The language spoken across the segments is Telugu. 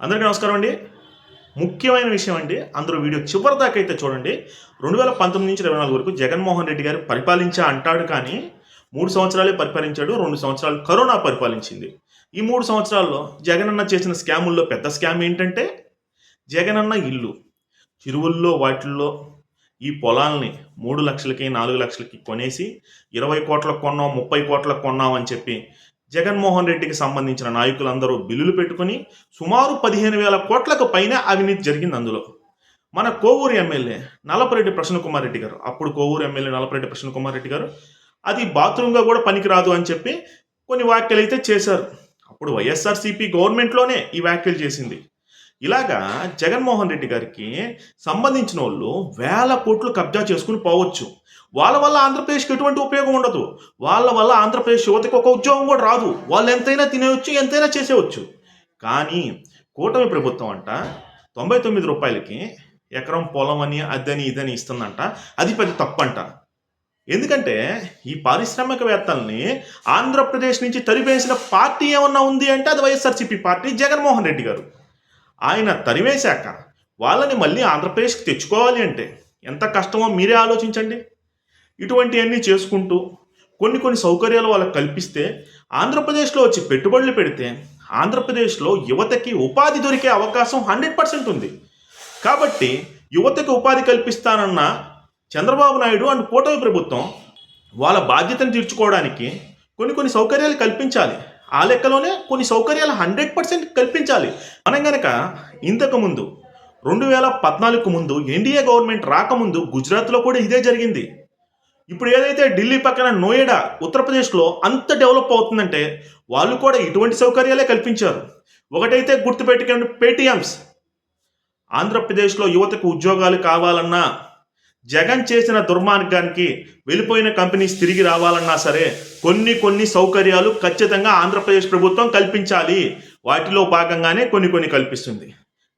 అందరికీ నమస్కారం అండి. ముఖ్యమైన విషయం అండి అందరూ వీడియో చివరి దాకా అయితే చూడండి. రెండు వేల పంతొమ్మిది నుంచి ఇరవై నాలుగు వరకు జగన్మోహన్ రెడ్డి గారు పరిపాలించా అంటాడు కానీ మూడు సంవత్సరాలే పరిపాలించాడు రెండు సంవత్సరాలు కరోనా పరిపాలించింది. ఈ మూడు సంవత్సరాల్లో జగనన్న చేసిన స్కాముల్లో పెద్ద స్కామ్ ఏంటంటే జగనన్న ఇల్లు. చెరువుల్లో వాటిల్లో ఈ పొలాల్ని మూడు లక్షలకి నాలుగు లక్షలకి కొనేసి ఇరవై కోట్లకు కొన్నాం ముప్పై కోట్లకు కొన్నాం అని చెప్పి జగన్మోహన్ రెడ్డికి సంబంధించిన నాయకులందరూ బిల్లులు పెట్టుకుని సుమారు పదిహేను వేల కోట్లకు పైన అవినీతి జరిగింది అందులో. మన కోవూరు ఎమ్మెల్యే నలపరెడ్డి ప్రసన్న కుమార్ రెడ్డి గారు అప్పుడు కోవూరు ఎమ్మెల్యే నలపరెడ్డి ప్రసన్న కుమార్ రెడ్డి గారు అది బాత్రూమ్గా కూడా పనికిరాదు అని చెప్పి కొన్ని వ్యాఖ్యలు అయితే చేశారు. అప్పుడు వైఎస్ఆర్సీపీ గవర్నమెంట్లోనే ఈ వ్యాఖ్యలు చేసింది. ఇలాగా జగన్మోహన్ రెడ్డి గారికి సంబంధించిన వాళ్ళు వేల కోట్లు కబ్జా చేసుకుని పోవచ్చు. వాళ్ళ వల్ల ఆంధ్రప్రదేశ్కి ఎటువంటి ఉపయోగం ఉండదు. వాళ్ళ వల్ల ఆంధ్రప్రదేశ్ యువతకు ఒక ఉద్యోగం కూడా రాదు. వాళ్ళు ఎంతైనా తినేయచ్చు ఎంతైనా చేసేవచ్చు కానీ కూటమి ప్రభుత్వం అంట తొంభై తొమ్మిది రూపాయలకి ఎకరం పొలం అని అదని ఇదని ఇస్తుందంట. అది పెద్ద తప్పంట. ఎందుకంటే ఈ పారిశ్రామికవేత్తల్ని ఆంధ్రప్రదేశ్ నుంచి తరివేసిన పార్టీ ఏమన్నా ఉంది అంటే అది వైఎస్ఆర్సీపీ పార్టీ జగన్మోహన్ రెడ్డి గారు. ఆయన తరివేశాక వాళ్ళని మళ్ళీ ఆంధ్రప్రదేశ్కి తెచ్చుకోవాలి అంటే ఎంత కష్టమో మీరే ఆలోచించండి. ఇటువంటివన్నీ చేసుకుంటూ కొన్ని కొన్ని సౌకర్యాలు వాళ్ళకి కల్పిస్తే ఆంధ్రప్రదేశ్లో వచ్చి పెట్టుబడులు పెడితే ఆంధ్రప్రదేశ్లో యువతకి ఉపాధి దొరికే అవకాశం హండ్రెడ్ పర్సెంట్ ఉంది. కాబట్టి యువతకి ఉపాధి కల్పిస్తానన్న చంద్రబాబు నాయుడు అండ్ కూటమి ప్రభుత్వం వాళ్ళ బాధ్యతను తీర్చుకోవడానికి కొన్ని కొన్ని సౌకర్యాలు కల్పించాలి. ఆ లెక్కలోనే కొన్ని సౌకర్యాలు హండ్రెడ్ పర్సెంట్ కల్పించాలి. మనం గనక ఇంతకుముందు రెండు వేల పద్నాలుగు ముందు ఎన్డీఏ గవర్నమెంట్ రాకముందు గుజరాత్లో కూడా ఇదే జరిగింది. ఇప్పుడు ఏదైతే ఢిల్లీ పక్కన నోయిడా ఉత్తరప్రదేశ్లో అంత డెవలప్ అవుతుందంటే వాళ్ళు కూడా ఇటువంటి సౌకర్యాలే కల్పించారు. ఒకటైతే గుర్తుపెట్టుకోండి పేటిఎమ్స్ ఆంధ్రప్రదేశ్లో యువతకు ఉద్యోగాలు కావాలన్నా జగన్ చేసిన దుర్మార్గానికి వెళ్ళిపోయిన కంపెనీస్ తిరిగి రావాలన్నా సరే కొన్ని కొన్ని సౌకర్యాలు ఖచ్చితంగా ఆంధ్రప్రదేశ్ ప్రభుత్వం కల్పించాలి. వాటిలో భాగంగానే కొన్ని కొన్ని కల్పిస్తుంది.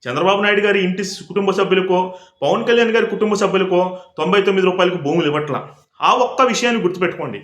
చంద్రబాబు నాయుడు గారి ఇంటి కుటుంబ సభ్యులకో పవన్ కళ్యాణ్ గారి కుటుంబ సభ్యులకో తొంభై తొమ్మిది రూపాయలకు భూములు ఇవ్వట్ల. ఆ ఒక్క విషయాన్ని గుర్తుపెట్టుకోండి.